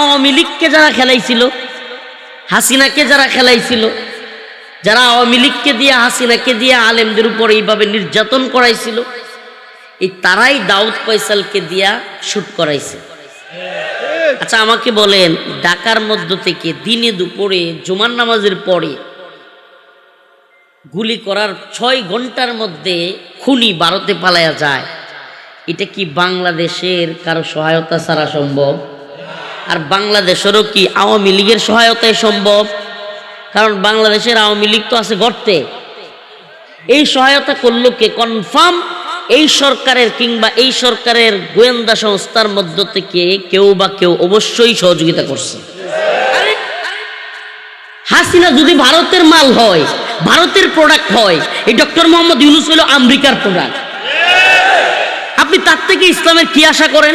আওয়ামী লীগকে যারা খেলাইছিল, হাসিনাকে যারা খেলাইছিল, যারা আওয়ামী লীগকে দিয়ে, হাসিনাকে দিয়ে আলেমদের উপর এইভাবে নির্যাতন করাইছিল, এই তারাই দাউদ ফয়সালকে দিয়া শুট করাইছে। আচ্ছা আমাকে বলেন, ঢাকার মধ্য থেকে দিনে দুপুরে, জুমার নামাজের পরে গুলি করার ছয় ঘণ্টার মধ্যে খুনি ভারতে পালায়া যায়, এটা কি বাংলাদেশের কারও সহায়তা ছাড়া সম্ভব? আর বাংলাদেশেরও কি আওয়ামী লীগের সহায়তায় সম্ভব? কারণ বাংলাদেশের আওয়ামী লীগ তো আছে গর্তে। এই সহায়তা করল কে? কনফার্ম এই সরকারের কিংবা এই সরকারের গোয়েন্দা সংস্থার মধ্য থেকে কেউ বা কেউ অবশ্যই সহযোগিতা করছে। হাসিনা যদি ভারতের মাল হয়, ভারতের প্রোডাক্ট হয়, এই ডক্টর মোহাম্মদ ইউনুস হলো আমেরিকার প্রোডাক্ট আপনি তার থেকে ইসলামের কি আশা করেন?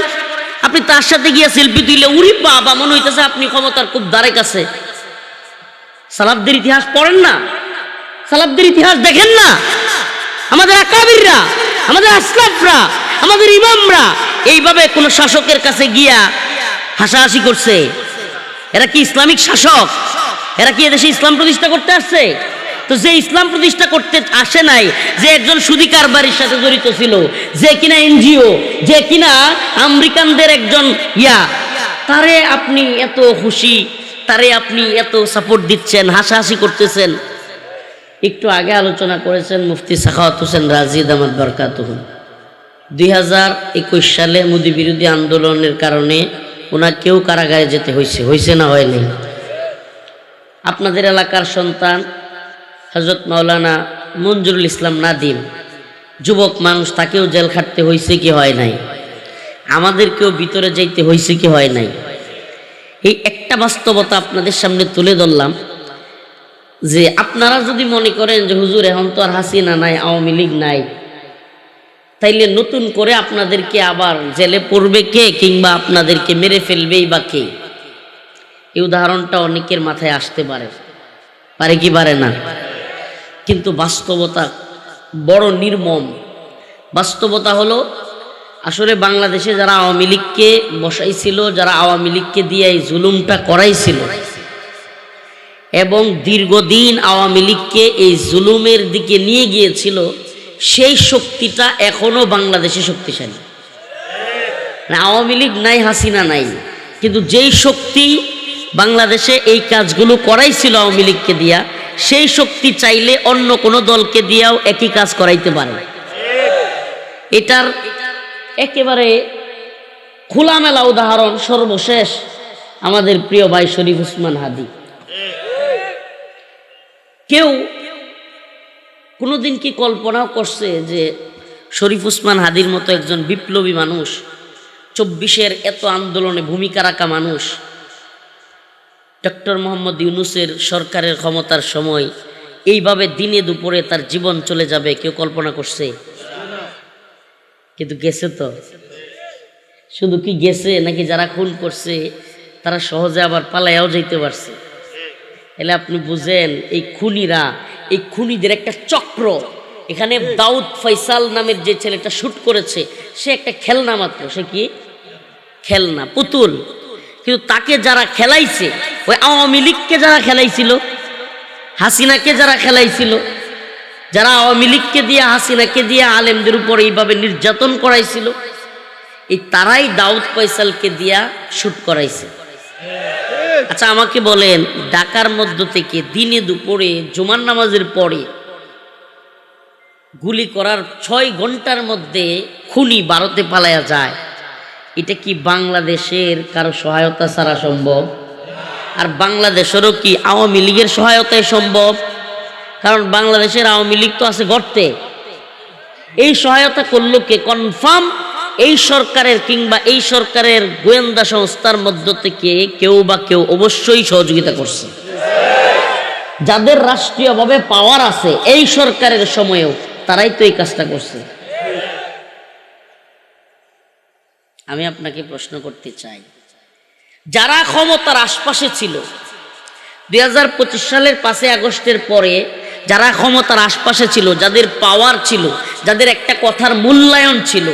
আপনি তার সাথে গিয়ে সেলফি তুলে উড়ি বাবা, মনে হইতেছে আপনি ক্ষমতার খুব দ্বারে কাছে। সালাবদের ইতিহাস পড়েন না? সালাবদের ইতিহাস দেখেন না? আমাদের আকাবিররা, আমাদের আসলাফরা, আমাদের ইমামরা এইভাবে কোন শাসকের কাছে গিয়া হাসাহাসি করছে। এরা কি ইসলামিক শাসক? এরা কি এদেশে ইসলাম প্রতিষ্ঠা করতে আসছে? তো যে ইসলাম প্রতিষ্ঠা করতে আসে নাই, যে একজন সুদী কারবারির সাথে জড়িত ছিল, যে কিনা এনজিও, যে কিনা আমেরিকানদের একজন ইয়া, তারে আপনি এত খুশি, তারে আপনি এত সাপোর্ট দিচ্ছেন, হাসাহাসি করতেছেন? একটু আগে আলোচনা করেছেন মুফতি সাখাওয়াত হোসেন রাজিদ আহমদ বরকাত দুই হাজার একুশ সালে মোদি বিরোধী আন্দোলনের কারণে ওনাকেও কারাগারে যেতে হয়েছে হয়েছে না হয়নি আপনাদের এলাকার সন্তান হজরত মাওলানা মঞ্জুরুল ইসলাম নাদিম, যুবক মানুষ তাকেও জেল খাটতে হয়েছে কি হয় নাই? আমাদেরকেও ভিতরে যাইতে হয়েছে কি হয় নাই? এই একটা বাস্তবতা আপনাদের সামনে তুলে ধরলাম, যে আপনারা যদি মনে করেন যে হুজুর এখন তো আর হাসিনা নাই, আওয়ামী লীগ নাই, তাইলে নতুন করে আপনাদেরকে আবার জেলে পড়বে কে কিংবা আপনাদেরকে মেরে ফেলবেই বা কে? এই উদাহরণটা অনেকের মাথায় আসতে পারে পারে কি পারে না? কিন্তু বাস্তবতা বড় নির্মম। বাস্তবতা হলো, আসলে বাংলাদেশে যারা আওয়ামী লীগকে বসাইছিল, যারা আওয়ামী লীগকে দিয়ে এই জুলুমটা করাইছিল, এবং দীর্ঘদিন আওয়ামী লীগকে এই জুলুমের দিকে নিয়ে গিয়েছিল, সেই শক্তিটা এখনও বাংলাদেশে শক্তিশালী। মানে আওয়ামী লীগ নাই, হাসিনা নাই, কিন্তু যেই শক্তি বাংলাদেশে এই কাজগুলো করাইছিল আওয়ামী লীগকে দিয়া সেই শক্তি চাইলে অন্য কোনো দলকে দিয়াও একই কাজ করাইতে পারে। এটার একেবারে খোলামেলা উদাহরণ সর্বশেষ আমাদের প্রিয় ভাই শরীফ উসমান হাদি। কেউ কোনোদিন কি কল্পনাও করছে যে শরীফ উসমান হাদির মতো একজন বিপ্লবী মানুষ, চব্বিশের এত আন্দোলনে ভূমিকা রাখা মানুষ ডক্টর মোহাম্মদ ইউনুসের সরকারের ক্ষমতার সময় এইভাবে দিনে দুপুরে তার জীবন চলে যাবে, কেউ কল্পনা করছে? কিন্তু গেছে তো। শুধু কি গেছে নাকি যারা খুন করছে, তারা সহজে আবার পালাইয়াও যাইতে পারছে? এলে আপনি বুঝেন, এই খুনিরা, এই খুনিদের একটা চক্র। এখানে দাউদ ফয়সাল নামের যে ছেলেটা শুট করেছে, সে একটা খেলনা মাত্র। সে কি? খেলনা, পুতুল। কিন্তু তাকে যারা খেলাইছে, ওই আওয়ামী লীগকে যারা খেলাইছিল, হাসিনাকে যারা খেলাইছিল, যারা আওয়ামী লীগকে দিয়ে, হাসিনাকে দিয়ে আলেমদের উপর এইভাবে নির্যাতন করাইছিল, এই তারাই দাউদ ফয়সালকে দিয়া শুট করাইছে। আচ্ছা আমাকে বলেন, ঢাকার মধ্য থেকে দিনে দুপুরে, জুমার নামাজের পরে গুলি করার ছয় ঘণ্টার মধ্যে খুনি ভারতে পালায়া যায়। এটা কি বাংলাদেশের কারও সহায়তা ছাড়া সম্ভব? আর বাংলাদেশেরও কি আওয়ামী লীগের সহায়তায় সম্ভব? কারণ বাংলাদেশের আওয়ামী লীগ তো আছে গর্তে। এই সহায়তা করল কে? কনফার্ম এই সরকারের কিংবা এই সরকারের গোয়েন্দা সংস্থার মধ্য থেকে কেউ বা কেউ অবশ্যই সহযোগিতা করছে। যাদের রাষ্ট্রীয়ভাবে পাওয়ার আছে, এই সরকারের সময়েও তারাই তো এই কাজটা করছে। আমি আপনাকে প্রশ্ন করতে চাই। যারা ক্ষমতার আশপাশে ছিল, দুই হাজার পঁচিশ সালের পাঁচই আগস্টের পরে যারা ক্ষমতার আশপাশে ছিল, যাদের পাওয়ার ছিল, যাদের একটা কথার মূল্যায়ন ছিল,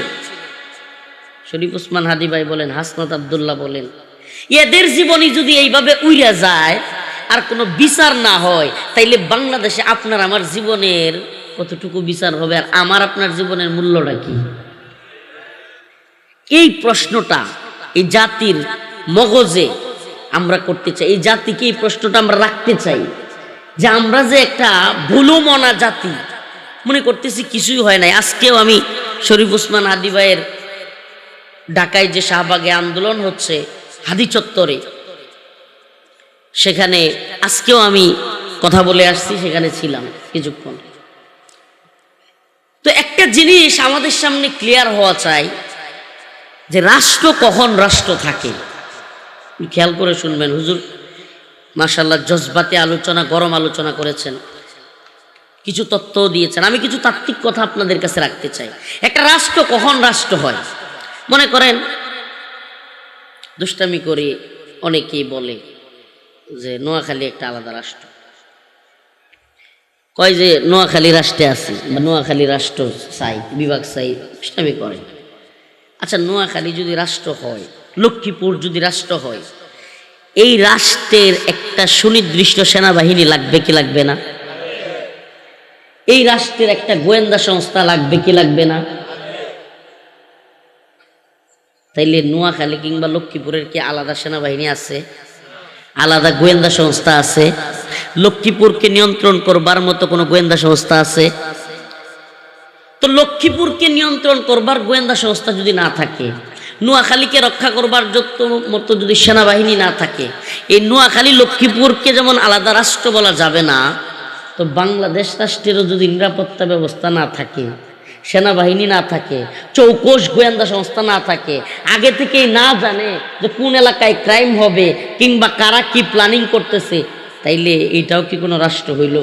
শরীফ উসমান হাদি ভাই বলেন, হাসনাত আবদুল্লাহ বলেন, এদের জীবনী যদি এইভাবে উইরা যায়, আর কোনো বিচার না হয়, তাইলে বাংলাদেশে আপনার আমার জীবনের কতটুকু বিচার হবে, আর আমার আপনার জীবনের মূল্যটা কি? এই প্রশ্নটা এই জাতির মগজে আমরা করতে চাই। এই জাতিকে এই প্রশ্নটা আমরা রাখতে চাই যে আমরা যে একটা ভুলো মনা জাতি, মনে করতেছি কিছুই হয় নাই। আজকেও আমি শরীফ উসমান হাদি ভাইয়ের ঢাকায় যে শাহবাগে আন্দোলন হচ্ছে হাদি চত্বরে, সেখানে আজকেও আমি কথা বলে আসছি, সেখানে ছিলাম কিছুক্ষণ। তো একটা জিনিস আমাদের সামনে ক্লিয়ার হওয়া চাই যে রাষ্ট্র কখন রাষ্ট্র থাকে? খেয়াল করে শুনবেন, হুজুর মাসাল্লাহ জজবাতে আলোচনা, গরম আলোচনা করেছেন। কিছু তত্ত্ব দিয়েছেন। আমি কিছু তাত্ত্বিক কথা আপনাদের কাছে রাখতে চাই। একটা রাষ্ট্র কখন রাষ্ট্র হয়? মনে করেন, দুষ্টামি করে অনেকেই বলে যে নোয়াখালী একটা আলাদা রাষ্ট্র। কয় যে নোয়াখালী রাষ্ট্রে আছি নোয়াখালী রাষ্ট্র চাই, বিভাগ চাই, দুষ্টামি করে। আচ্ছা নোয়াখালী যদি রাষ্ট্র হয়, লক্ষ্মীপুর যদি রাষ্ট্র হয়, এই রাষ্ট্রের একটা সুনির্দিষ্ট সেনাবাহিনী লাগবে কি লাগবে না? এই রাষ্ট্রের একটা গোয়েন্দা সংস্থা লাগবে কি লাগবে না? তাইলে নোয়াখালী কিংবা লক্ষ্মীপুরের কি আলাদা সেনাবাহিনী আছে? আলাদা গোয়েন্দা সংস্থা আছে? লক্ষ্মীপুরকে নিয়ন্ত্রণ করবার মতো কোনো গোয়েন্দা সংস্থা আছে? তো লক্ষ্মীপুরকে নিয়ন্ত্রণ করবার গোয়েন্দা সংস্থা যদি না থাকে, নোয়াখালীকে রক্ষা করবার যত মতো যদি সেনাবাহিনী না থাকে, এই নোয়াখালী লক্ষ্মীপুরকে যেমন আলাদা রাষ্ট্র বলা যাবে না, তো বাংলাদেশ রাষ্ট্রেরও যদি নিরাপত্তা ব্যবস্থা না থাকে, সেনাবাহিনী না থাকে, চৌকোশ গোয়েন্দা সংস্থা না থাকে, আগে থেকেই না জানে যে কোন এলাকায় ক্রাইম হবে কিংবা কারা কি প্ল্যানিং করতেছে, তাইলে এটাও কি কোনো রাষ্ট্র হইল?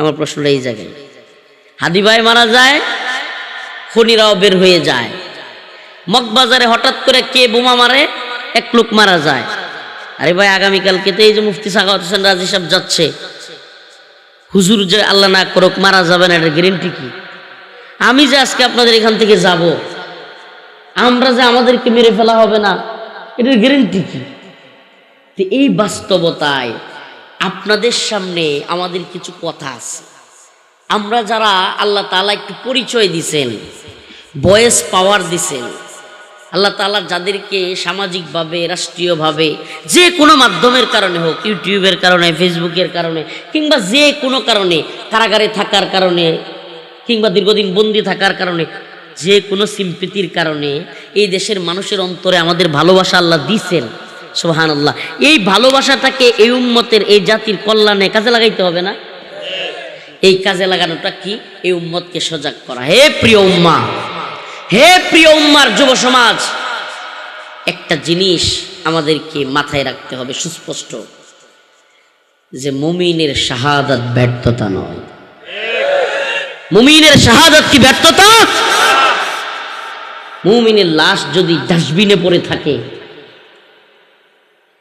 আমার প্রশ্নটা এই জায়গায়। হাদি ভাই মারা যায়, খনিরাও বের হয়ে যায়। মগবাজারে হঠাৎ করে কে বোমা মারে, এক লোক মারা যায়। আরে ভাই, আগামীকালকে তো এই যে মুফতি সাখাওয়াত হোসেন রাজি সাহেব যাচ্ছে। হুজুর যে আল্লাহ না করুক, মারা যাবে না এটা গ্যারেন্টি কি? আমি যে আজকে আপনাদের এখান থেকে যাব, আমরা যে আমাদেরকে মেরে ফেলা হবে না, এটার গ্যারেন্টি কি? এই বাস্তবতায় আপনাদের সামনে আমাদের কিছু কথা আছে। আমরা যারা আল্লাহ তাআলা একটু পরিচয় দিছেন, বয়েস পাওয়ার দিছেন, আল্লাহ তাআলা যাদেরকে সামাজিকভাবে, রাষ্ট্রীয়ভাবে, যে কোনো মাধ্যমের কারণে হোক, ইউটিউবের কারণে, ফেসবুকের কারণে, কিংবা যে কোনো কারণে, কারাগারে থাকার কারণে, কিংবা দীর্ঘদিন বন্দি থাকার কারণে, যে কোনো সিম্পিতির কারণে, এই দেশের মানুষের অন্তরে আমাদের ভালোবাসা আল্লাহ দিছেন সোহান আল্লাহ এই ভালোবাসাটাকে এই উম্মতের, এই জাতির কল্যাণে কাজে লাগাইতে হবে না? এই কাজে লাগানোটা কি? এই উম্মতকে সজাগ করা। হে প্রিয় উম্মা, হে প্রিয় উম্মার যুব সমাজ, একটা জিনিস আমাদেরকে মাথায় রাখতে হবে সুস্পষ্ট, যে মুমিনের শাহাদাত ব্যর্থতা নয়। মুমিনের শাহাদাত কি ব্যর্থতা? মুমিনের লাশ যদি ডাস্টবিনে পড়ে থাকে,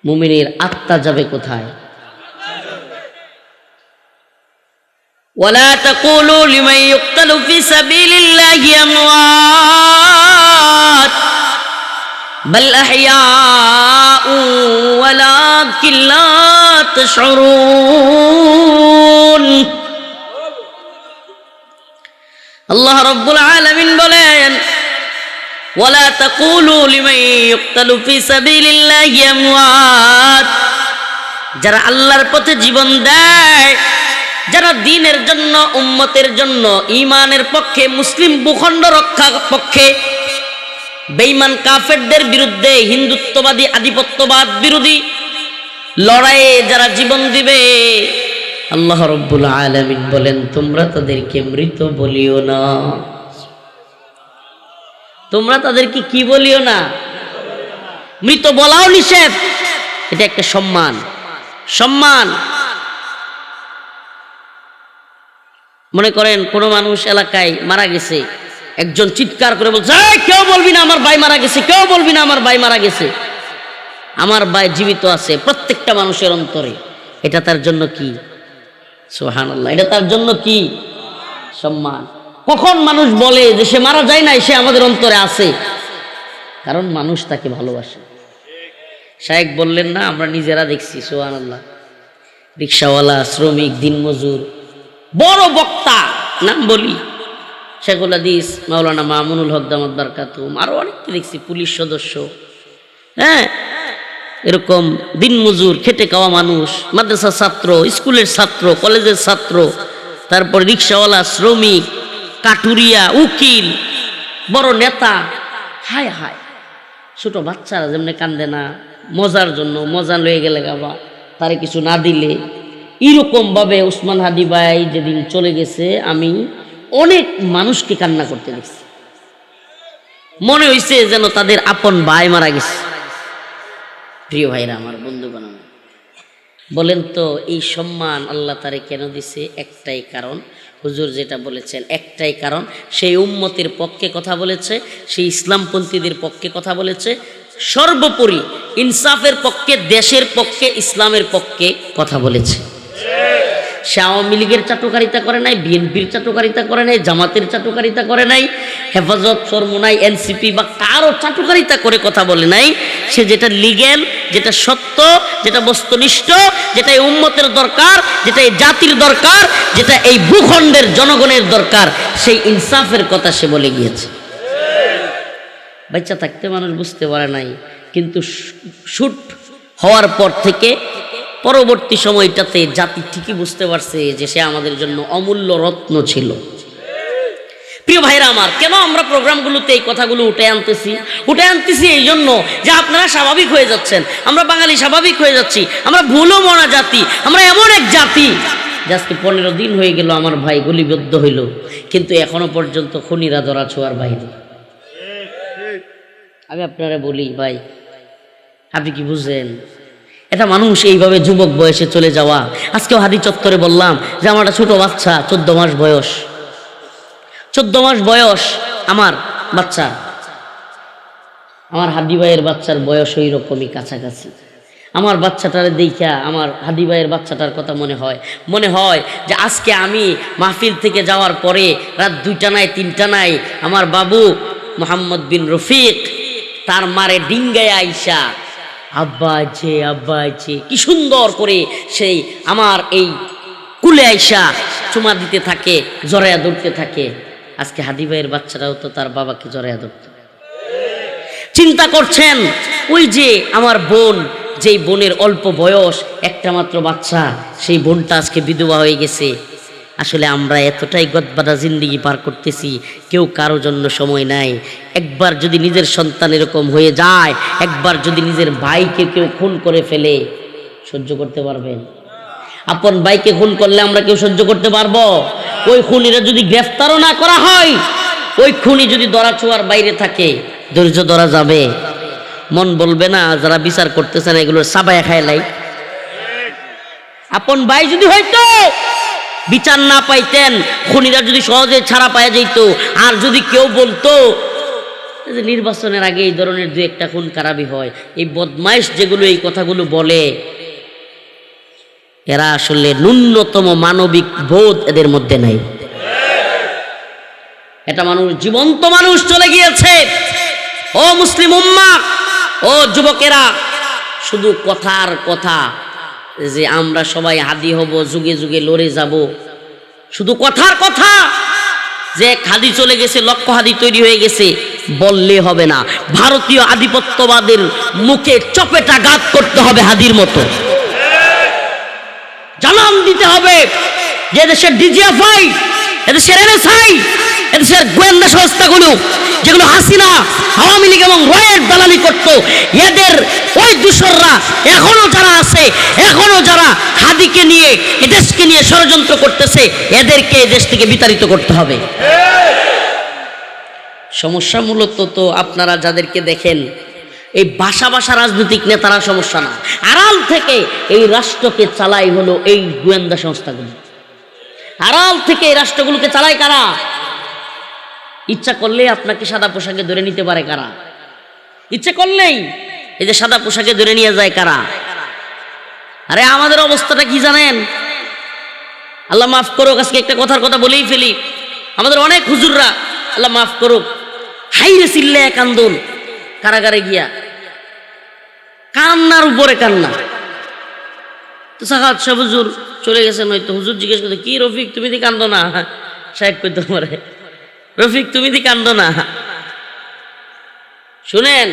মুমিনের আত্মা যাবে কোথায়? ولا تقولوا لمن يقتل في سبيل الله أموات بل أحياء ولكن لا تشعرون আল্লাহ রব্বুল আলামিন বলেন ওয়ালা তাকুলু লিমান ইউক্তালু ফি সাবিলিল্লাহি আমওয়াত যারা আল্লাহর পথে জীবন দেয় যারা দিনের জন্য, উম্মতের জন্য ইমানের পক্ষে, মুসলিম ভূখণ্ড রক্ষা পক্ষে বেঈমান কাফেরদের বিরুদ্ধে হিন্দুত্ববাদী, আধিপত্যবাদ বিরোধী লড়াইয়ে যারা জীবন দিবে, আল্লাহ রব্বুল আলামিন বলেন, তোমরা তাদেরকে মৃত বলিও না। তোমরা তাদেরকে কি বলিও না? মৃত বলাও নিষেধ। এটা একটা সম্মান। সম্মান। মনে করেন কোনো মানুষ এলাকায় মারা গেছে। একজন চিৎকার করে বলছে "এই, কেউ বলবি না আমার ভাই মারা গেছে কেউ বলবি না আমার ভাই মারা গেছে। আমার ভাই জীবিত আছে প্রত্যেকটা মানুষের অন্তরে। এটা তার জন্য কি? সোহান এটা তার জন্য কি? সম্মান। কখন মানুষ বলে যে সে মারা যায় নাই সে আমাদের অন্তরে আছে। কারণ মানুষ তাকে ভালোবাসে। শায়েক বললেন না আমরা নিজেরা দেখছি সোহান আল্লাহ রিক্সাওয়ালা শ্রমিক দিনমজুর বড় বক্তা, নাম বলি। শেখুল হাদিস, মাওলানা মামুনুল হক দামদ বারকাতুম আরও অনেককে দেখছি, পুলিশ সদস্য। হ্যাঁ? এরকম দিনমজুর খেটে খাওয়া মানুষ, মাদ্রাসার ছাত্র, স্কুলের ছাত্র, কলেজের ছাত্র, তারপর রিক্সাওয়ালা, শ্রমিক কাটুরিয়া উকিল, বড় নেতা। হায় হায়। ছোট বাচ্চারা যেমনি কান্দে না, মজার জন্য মজা লয়ে গেলে গাবা তারে কিছু না দিলে এরকমভাবে উসমান হাদি ভাই যেদিন চলে গেছে, আমি অনেক মানুষকে কান্না করতে দেখছি। মনে হয়েছে যেন তাদের আপন ভাই মারা গেছে। প্রিয় ভাইরা, আমার বন্ধু বানানো বলেন তো, এই সম্মান আল্লাহ তারে কেন দিছে? একটাই কারণ, হুজুর যেটা বলেছেন, একটাই কারণ, সেই উম্মতের পক্ষে কথা বলেছে, সেই ইসলামপন্থীদের পক্ষে কথা বলেছে, সর্বোপরি ইনসাফের পক্ষে, দেশের পক্ষে, ইসলামের পক্ষে কথা বলেছে। সে আওয়ামী লীগের চাটুকারিতা করে নাই, বিএনপির চাটুকারিতা করে নাই, জামাতের চাটুকারিতা করে নাই, হেফাজত সরমুনাই এনসিপি বা কারও চাটুকারিতা করে কথা বলে নাই। সে যেটা লিগেল যেটা সত্য, যেটা বস্তুনিষ্ঠ যেটা এই উম্মতের দরকার যেটা এই জাতির দরকার, যেটা এই ভূখণ্ডের জনগণের দরকার, সেই ইনসাফের কথা সে বলে গিয়েছে। বাচ্চা থাকতে মানুষ বুঝতে পারে নাই, কিন্তু শুট হওয়ার পর থেকে পরবর্তী সময়টাতে জাতি ঠিকই বুঝতে পারছে যে সে আমাদের জন্য অমূল্য রত্ন ছিল। প্রিয় ভাইরা আমার, কেন আমরা প্রোগ্রামগুলোতে এই কথাগুলো উঠে আনতেছি? উঠে আনতেছি এই জন্য যে আপনারা স্বাভাবিক হয়ে যাচ্ছেন। আমরা বাঙালি স্বাভাবিক হয়ে যাচ্ছি। আমরা ভুলও মনা জাতি। আমরা এমন এক জাতি। আজকে পনেরো দিন হয়ে গেল আমার ভাই গুলিবদ্ধ হইল। কিন্তু এখনও পর্যন্ত খনিরা ধরা ছোঁয়ার বাইরে আমি আপনারা বলি, ভাই, আপনি কি বুঝলেন? এটা মানুষ এইভাবে যুবক বয়সে চলে যাওয়া। আজকেও হাদি চত্বরে বললাম যে আমার একটা ছোট বাচ্চা, চোদ্দ মাস বয়স। চোদ্দ মাস বয়স আমার বাচ্চা। আমার হাদি ভাইয়ের বাচ্চার বয়স ওই রকমই কাছাকাছি। আমার বাচ্চাটার দেখা আমার হাদি ভাইয়ের বাচ্চাটার কথা মনে হয়। মনে হয় যে আজকে আমি মাহফিল থেকে যাওয়ার পরে রাত দুইটা নাই, তিনটা নাই, আমার বাবু মোহাম্মদ বিন রফিক তার মারে ডিঙ্গায় আইসা আব্বা আছে আব্বা আছে কি সুন্দর করে সেই আমার এই কুলে আইসা চুমা দিতে থাকে জরায়া ধরতে থাকে। আজকে হাদি ভাইয়ের বাচ্চারাও তো তার বাবাকে জরায়া ধরত। চিন্তা করছেন, ওই যে আমার বোন, যেই বোনের অল্প বয়স, একটা মাত্র বাচ্চা, সেই বোনটা আজকে বিধবা হয়ে গেছে। আসলে আমরা এতটাই গদবাদা জিন্দিগি পার করতেছি, কেউ কারও জন্য সময় নাই। একবার যদি নিজের সন্তান এরকম হয়ে যায়, একবার যদি নিজের ভাইকে কেউ খুন করে ফেলে, সহ্য করতে পারবেন? আপন ভাইকে খুন করলে আমরা কেউ সহ্য করতে পারব? ওই খুনিরা যদি গ্রেফতারও না করা হয়, ওই খুনি যদি দরা ছোঁয়ার বাইরে থাকে, ধৈর্য ধরা যাবে। মন বলবে না, যারা বিচার করতেছেন এগুলোর সাবায়া খাইলাই আপন ভাই যদি হয়তো বিচার না পাইতেন, খুনিরা যদি সহজে ছাড়া পাওয়া যেত আর যদি কেউ বলতো যে নির্বাচনের আগে এই ধরনের দু একটা খুন খারাপই হয়, এই বদমাইশ যেগুলো এই কথাগুলো বলে, এরা আসলে ন্যূনতম মানবিক বোধ এদের মধ্যে নাই। এটা মানুষ জীবন্ত মানুষ চলে গিয়েছে। ও মুসলিম উম্মা, ও যুবকেরা, শুধু কথার কথা। যে আমরা সবাই হাদি হব, যুগে যুগে লড়ে যাব। শুধু কথার কথা যে এক হাদি চলে গেছে, লক্ষ হাদি তৈরি হয়ে গেছে, বললে হবে না। ভারতীয় আধিপত্যবাদের মুখে চপেটা গাত করতে হবে হাদির মতো। জানান দিতে হবে যে দেশের ডিজিএফআই এদেশের এনএসআই এদেশের গোয়েন্দা সংস্থাগুলো, যেগুলো হাসিনা, আওয়ামী লীগ এবং রয়ের দালালি করত, এদের ওই দূষররা এখনও যারা আছে, এখনও যারা হাদিকে নিয়ে, এদেশকে নিয়ে ষড়যন্ত্র করতেছে, এদেরকে এদেশ থেকে বিতাড়িত করতে হবে। সমস্যা মূলত তো আপনারা যাদেরকে দেখেন, এই বাসা বাসা রাজনৈতিক নেতারা সমস্যা না। আড়াল থেকে এই রাষ্ট্রকে চালাই হলো এই গোয়েন্দা সংস্থাগুলো। আড়াল থেকে এই রাষ্ট্রগুলোকে চালায় কারা? ইচ্ছা করলেই আপনাকে সাদা পোশাকে ধরে নিতে পারে কারা? ইচ্ছে করলেই এই যে সাদা পোশাকে ধরে নিয়ে যায় কারা? আরে আমাদের অবস্থাটা কি জানেন? আল্লাহ মাফ করুক, আজকে একটা কথার কথা বলেই ফেলি। আমাদের অনেক হুজুররা আল্লাহ মাফ করুক, হাইরে চিল্লে এক কারাগারে গিয়া। কান্নার উপরে কান্না। সাকাত সাহেব হুজুর চলে গেছেন হয়তো। হুজুর জিজ্ঞেস করতে কি রফিক, তুমি দি কান্দো না? সাহেব কইতে পারে রফিক, তুমি দি কান্দো না? শুনেন,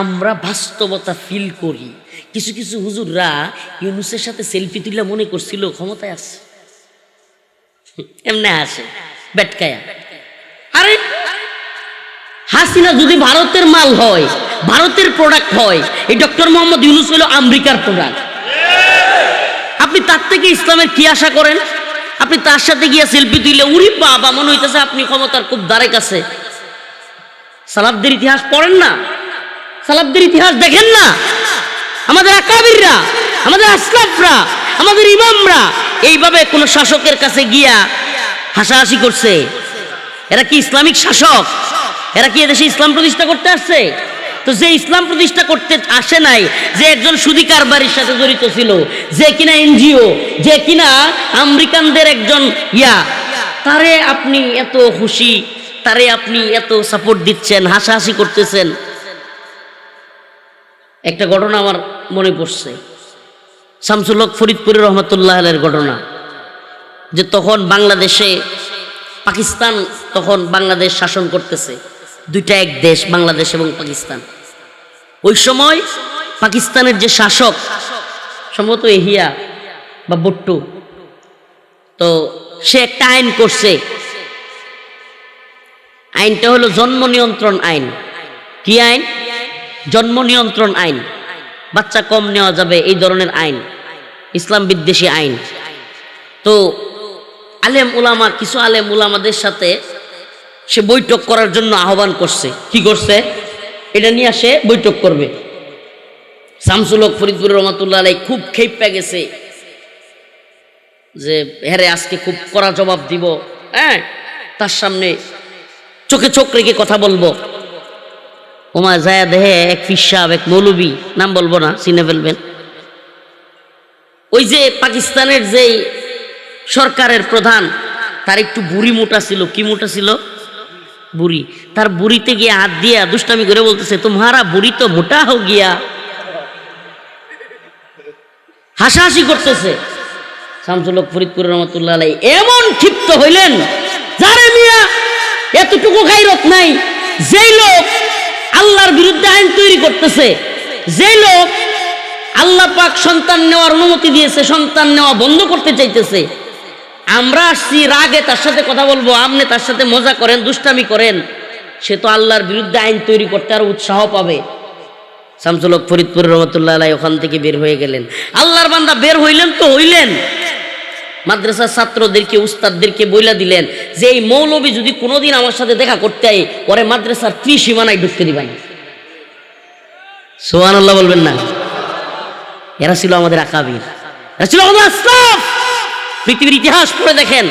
আমরা বাস্তবতা ফিল করি। কিছু কিছু হুজুররা ইউনুসের সাথে সেলফি তুলে মনে করছিল, ক্ষমতায় আছে। এমনি আসে বেটকায়া। আরে, হাসিনা যদি ভারতের মাল হয়, ভারতের প্রোডাক্ট হয়, এই ডক্টর মোহাম্মদ ইউনুস হলো আমেরিকার প্রোডাক্ট আপনি তার থেকে ইসলামের কি আশা করেন? আপনি তার সাথে গিয়ে সেলফি তুলে উড়ি বাবা, মনে হইতেছে আপনি ক্ষমতার খুব দ্বারে কাছে। সালাবদের ইতিহাস পড়েন না? সালাবদের ইতিহাস দেখেন না? আমাদের আকাবিররা, আমাদের আসলাফরা, আমাদের ইমামরা এইভাবে কোন শাসকের কাছে গিয়া হাসাহাসি করছে। এরা কি ইসলামিক শাসক? এরা কি এদেশে ইসলাম প্রতিষ্ঠা করতে আসছে? তো যে ইসলাম প্রতিষ্ঠা করতে আসে নাই, যে একজন সুদী কারবারির সাথে জড়িত ছিল, যে কিনা এনজিও, যে কিনা আমেরিকানদের একজন ইয়া, তারে আপনি এত খুশি, তারে আপনি এত সাপোর্ট দিচ্ছেন, হাসাহাসি করতেছেন? একটা ঘটনা আমার মনে পড়ছে। শামসুল হক ফরিদপুরের রহমতুল্লাহ আলের ঘটনা, যে তখন বাংলাদেশে, পাকিস্তান তখন বাংলাদেশ শাসন করতেছে। দুইটা এক দেশ, বাংলাদেশ এবং পাকিস্তান। ওই সময় পাকিস্তানের যে শাসক, সম্ভবত এহিয়া বা বট্টু, তো সে একটা আইন করছে। আইনটা হলো জন্ম নিয়ন্ত্রণ আইন। কি আইন? জন্ম নিয়ন্ত্রণ আইন। বাচ্চা কম নেওয়া যাবে এই ধরনের আইন। ইসলাম বিদ্বেষী আইন। তো আলেম উলামা কিছু আলেম উলামাদের সাথে সে বৈঠক করার জন্য আহ্বান করছে। কি করছে? এটা নিয়ে সে বৈঠক করবে। শামসুল হক ফরিদপুর রহমতুল্লাহ আলাই খুব খেপে গেছে যে হ্যারে আজকে খুব কড়া জবাব দিব। হ্যাঁ তার সামনে চোখে চোখ রেখে কথা বলব। ওমা জায়া দেহে এক ফিসাব, এক মৌলবী, নাম বলব না, চিনে ফেলবেন। ওই যে পাকিস্তানের যে সরকারের প্রধান, তার একটু বুড়ি মোটা ছিল, কি মোটা ছিল? বুড়ি। তার বুড়িতে গিয়ে হাত দিয়া দুষ্টামি করে বলতেছে তোমারা বুড়ি তো মোটা হো গিয়া। হাসাহাসি করতেছে। শামসুল হক ফরিদপুর রহমতুল্লাহ আলাই এমন ক্ষিপ্ত হইলেন, যারে মিয়া, এতটুকু গাইরত নাই। যেই লোক আল্লাহর বিরুদ্ধে আইন তৈরি করতেছে যে লোক আল্লাহ পাক সন্তান নেওয়ার অনুমতি দিয়েছে, সন্তান নেওয়া বন্ধ করতে চাইতেছে আমরা আসছি, রাগে তার সাথে কথা বলব, আপনি তার সাথে মজা করেন, দুষ্টামি করেন, সে তো আল্লাহর বিরুদ্ধে আইন তৈরি করতে আর উৎসাহ পাবে। শামসুল হক ফরিদপুর রহমতুল্লাহ আলাই ওখান থেকে বের হয়ে গেলেন। আল্লাহর বান্দা বের হইলেন তো হইলেন। মাদ্রাসার ছাত্রদেরকে, উস্তাদদেরকে বইলা দিলেন যে, এই মৌলবী যদি কোনোদিন আমার সাথে দেখা করতে আই পরে মাদ্রাসার ত্রিসীমানায় ঢুকতে দিবাই। সোহান আল্লাহ বলবেন না। এরা ছিল আমাদের আকাবির। এরা ছিল আমাদের আশরাফ। পৃথিবীর ইতিহাস পড়ে দেখেন।